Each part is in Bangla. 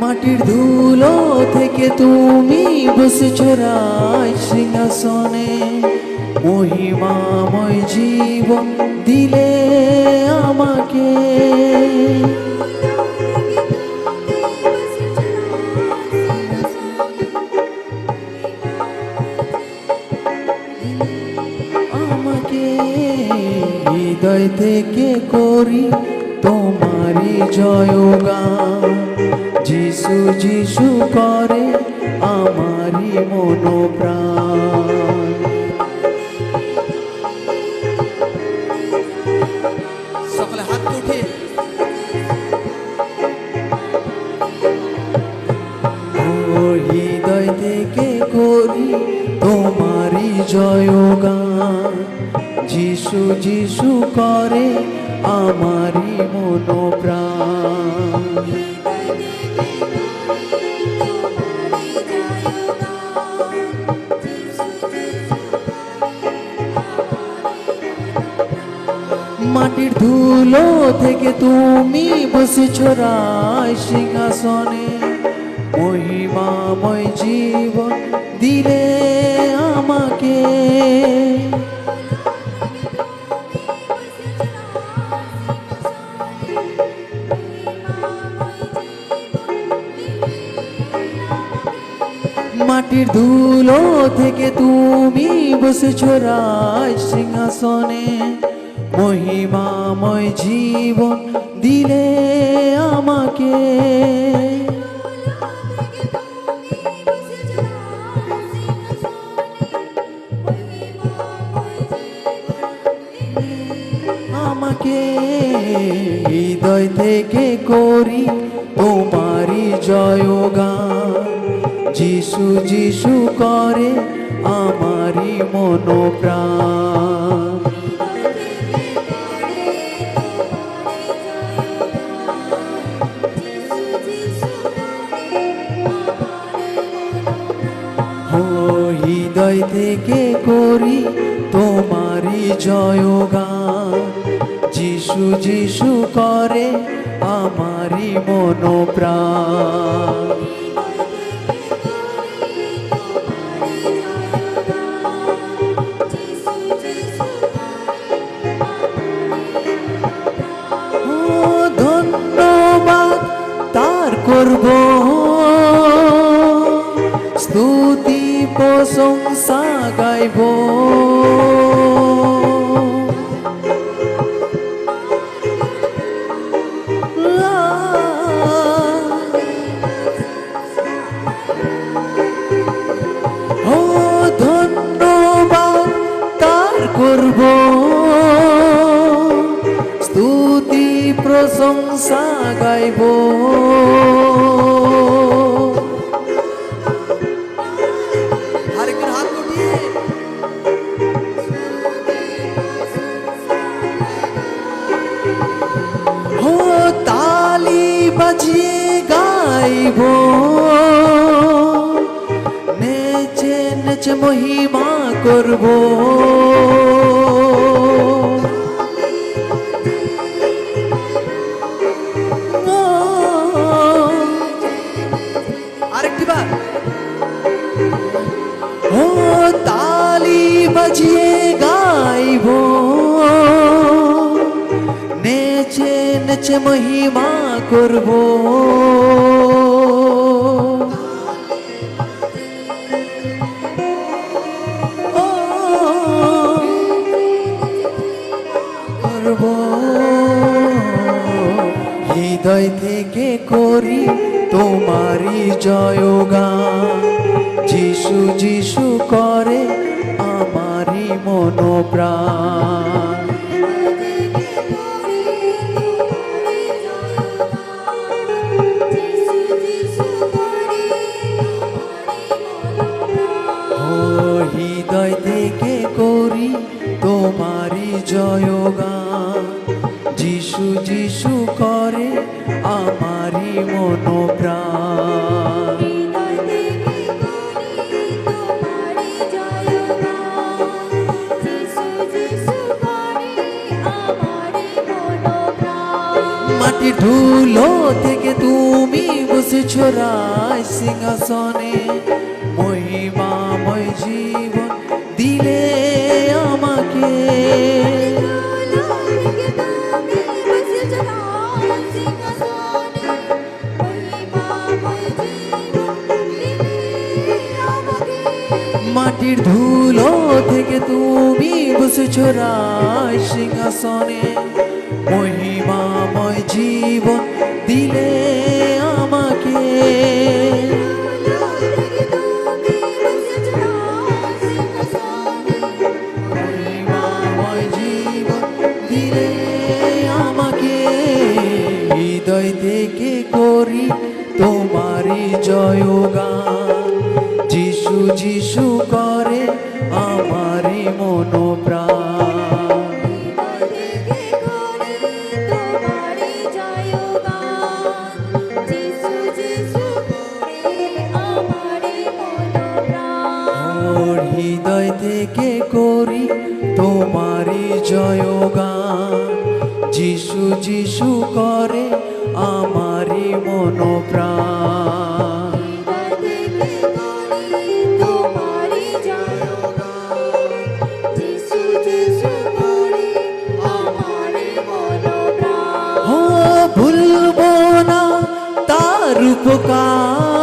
মাটির ধুলো থেকে তুমি বসেছ রায় সিংহাসনে। মহিমাময় জীবন দিলে আমাকে। আমাকে হৃদয় থেকে করি তোমারই জয়গান। যিশু যিশু করে আমারই মনোপ্রাণ। মাটির ধুলো থেকে তুমি বসেছ রায় সিংহাসনে। মহিমাময় জীবন দিলে আমাকে। মাটির ধুলো থেকে তুমি বসেছ রায় সিংহাসনে। মহিমাময় জীবন দিলে আমাকে। আমাকে হৃদয় থেকে করি তোমারই জয়গান। যিশু যিশু করে আমারই মনোপ্রাণ। হৃদয় থেকে করি তোমারই জয়গান। যিশু যিশু করে আমারই মনোপ্রাণ। প্রশংসা গাইব। করব? স্তুতি প্রশংসা নেচে নেচে মহিমা করব। বাজিয়ে গাইব নেচে নেচে মহিমা করব তোমারই জয়গান। যিশু যিশু করে আমারি মনোপ্রাণ। থেকে তুমি বসেছ রায় সিংহাসনে মহিমাময় জীবন দিলে আমাকে। মাটির ধুলো থেকে তুমি বসেছ রায় সিংহাসনে মহিমাময় জীবন দিলে আমাকে ওর হৃদয় থেকে করি তোমারই জয়গান। যিশু যিশু করে আমারই মনোপ্রাণ। ভুলবো না তার উপকার।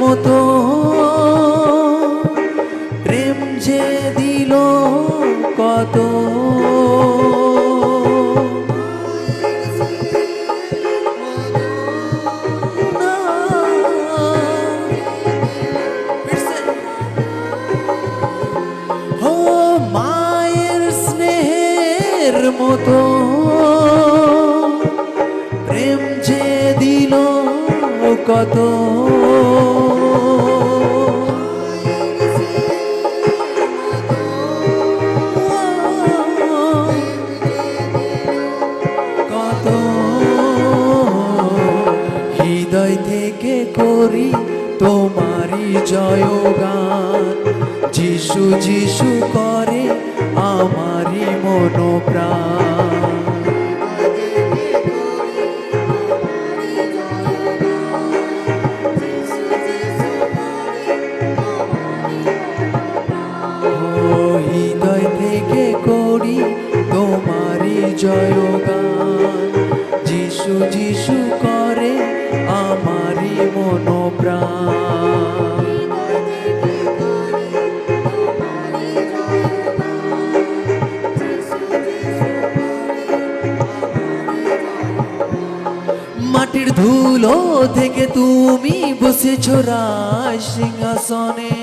মতো প্রেম যে দিল কত? মতো। করি তোমারই জয়গান। যিশু যিশু করে আমারই মনোপ্রাণ। বসেছ রাজ সিংহাসনে,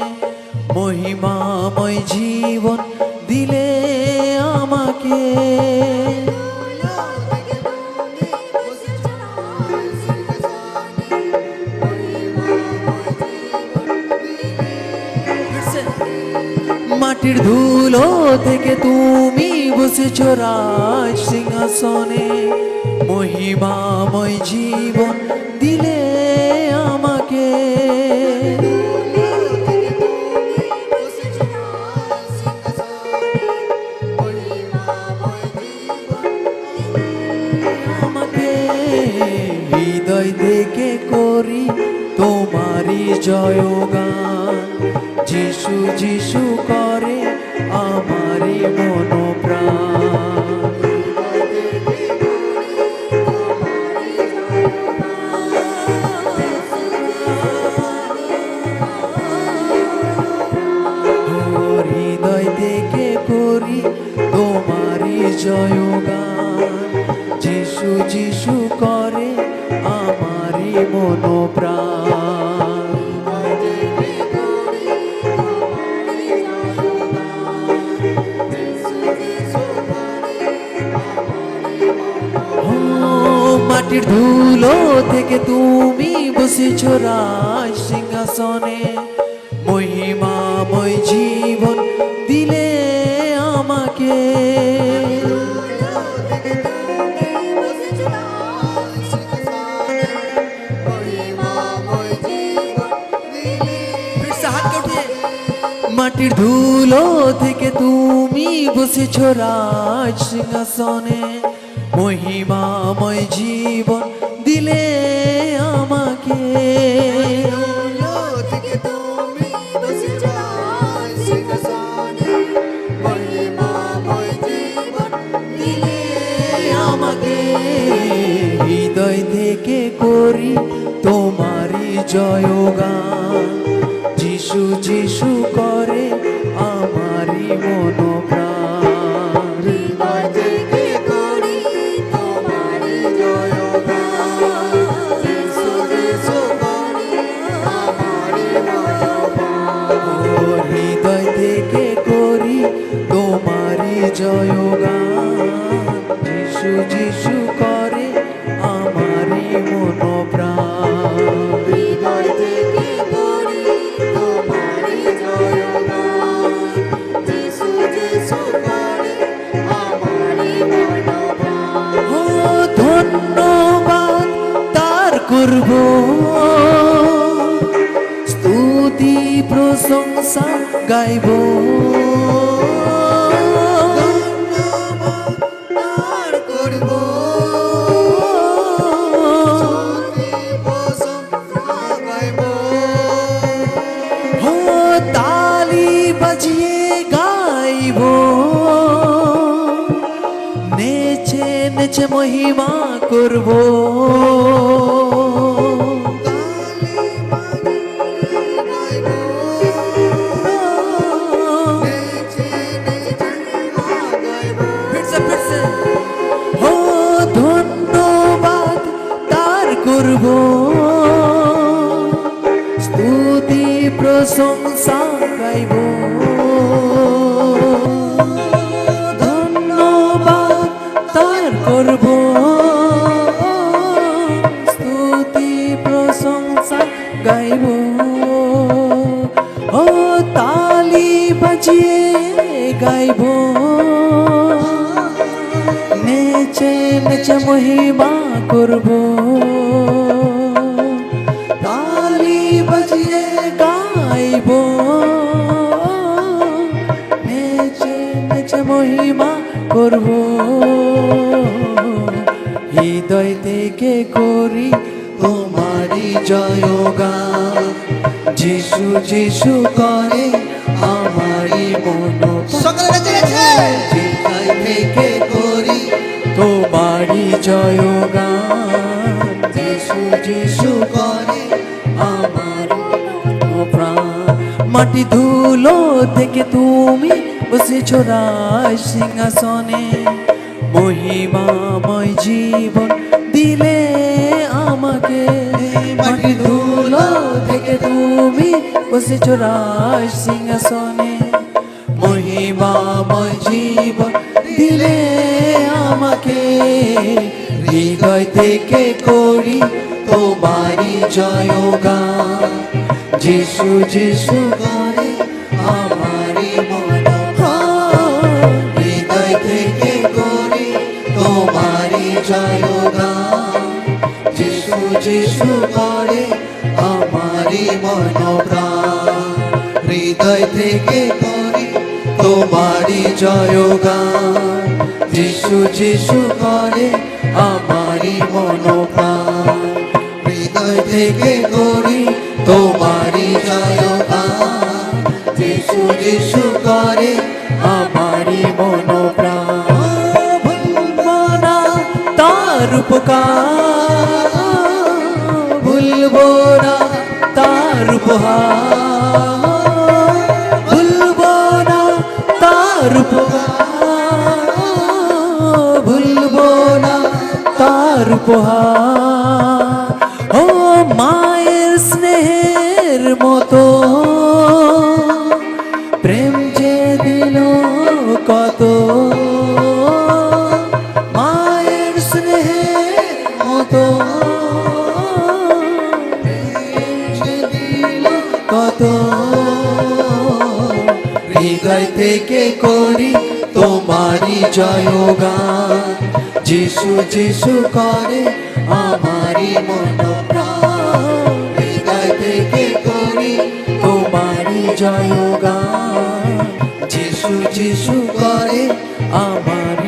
মহিমাময় জীবন দিলে আমাকে। মাটির ধুলো থেকে তুমি বসেছ রাজ সিংহাসনে, মহিমাময় জীবন হৃদয় থেকে করি তোমারই জয়গান। যিশু যিশু করে আমারই মনোপ্রাণ। মন প্রাণ মাটির ধুলো থেকে তুমি বসেছো রাজ সিংহাসনে। মহিমাময় জীবন দিলে আমাকে। মাটির ধুলো থেকে তুমি বসেছ রাজ সিংহাসনে মহিমাময় জীবন দিলে আমাকে। আমাকে। হৃদয় থেকে করি তোমারই জয়গান। যিশু যিশু করে করব। স্তুতি প্রশংসা গাইব। নেচে নেচে মহিমা করব। গাইব নেচে নেচে মহিমা করব। তালি বাজিয়ে গাইব। নেচে নেচে মহিমা করব। হৃদয় থেকে করি তোমারই জয়গান যিশু যিশু করে আমারই মন সকলে চেয়েছে হৃদয় থেকে করি তোমারই জয়গান। যিশু যিশু করে আমার প্রাণ মাটি ধুলো থেকে তুমি বসেছ রাজ সিংহাসনে। মহিমাময় জীবন দিলে আমাকে। মাটি বসেছ রাজ সিংহাসনে মহিমাময় জীবন দিলে আমাকে। হৃদয় থেকে করি তোমারই জয়গান। যিশু যিশু করে আমারই মন হৃদয় থেকে করি তোমারই জয়গান। যিশু যিশু করে আমারই মন হৃদয় থেকে করি তোমারই জয়গান। যিশু যিশু করে আমারই মনোপ্রাণ। হৃদয় থেকে করি তোমারই জয়গান। যিশু যিশু করে আমারই মনোপ্রাণ। তার উপকার, ভুলব না তার উপহার ভুলব না তার উপহার ভুলব না তার উপহার করি তোমারই জয়গান। যিশু যিশু করে আমারই মন হৃদয় থেকে করি তোমারই জয়গান। যিশু যিশু করে আমারই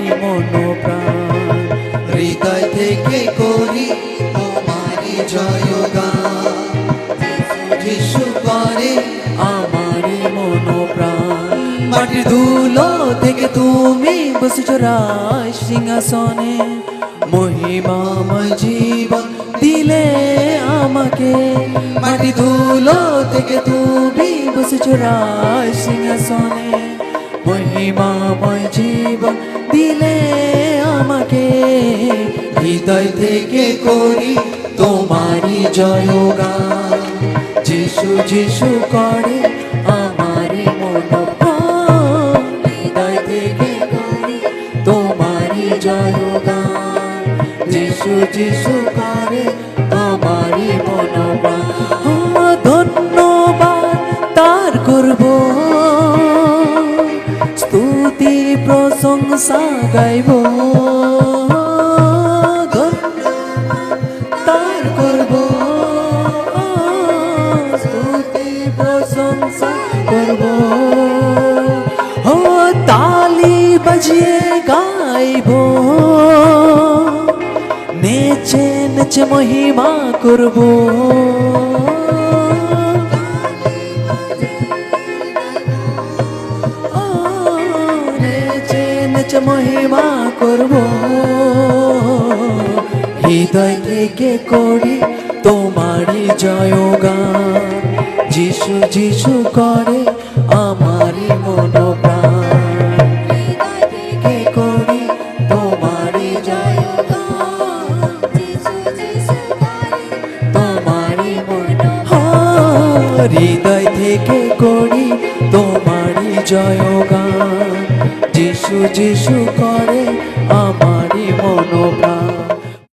মাটির ধুলো থেকে তুমি বসেছ রায় সিংহাসনে। মহিমাময় জীবন দিলে আমাকে। মাটি ধুলো থেকে তুমি বসেছ রায় সিংহাসনে। মহিমাময় জীবন দিলে আমাকে। হৃদয় থেকে করি তোমারই জয়গান। যিশু যিশু করে জয়গান। যিশু যিশু করে আমারই মনোবান ধন্যবাদ তার করব। স্তুতি প্রশংসা গাইব। নেচে মহিমা করব। মহিমা করব। হৃদয় থেকে করি তোমারই জয়গান। যিশু যিশু করে আমারই মন করি তোমারই জয়গান। যিশু যিশু করে আমারই মনোভাব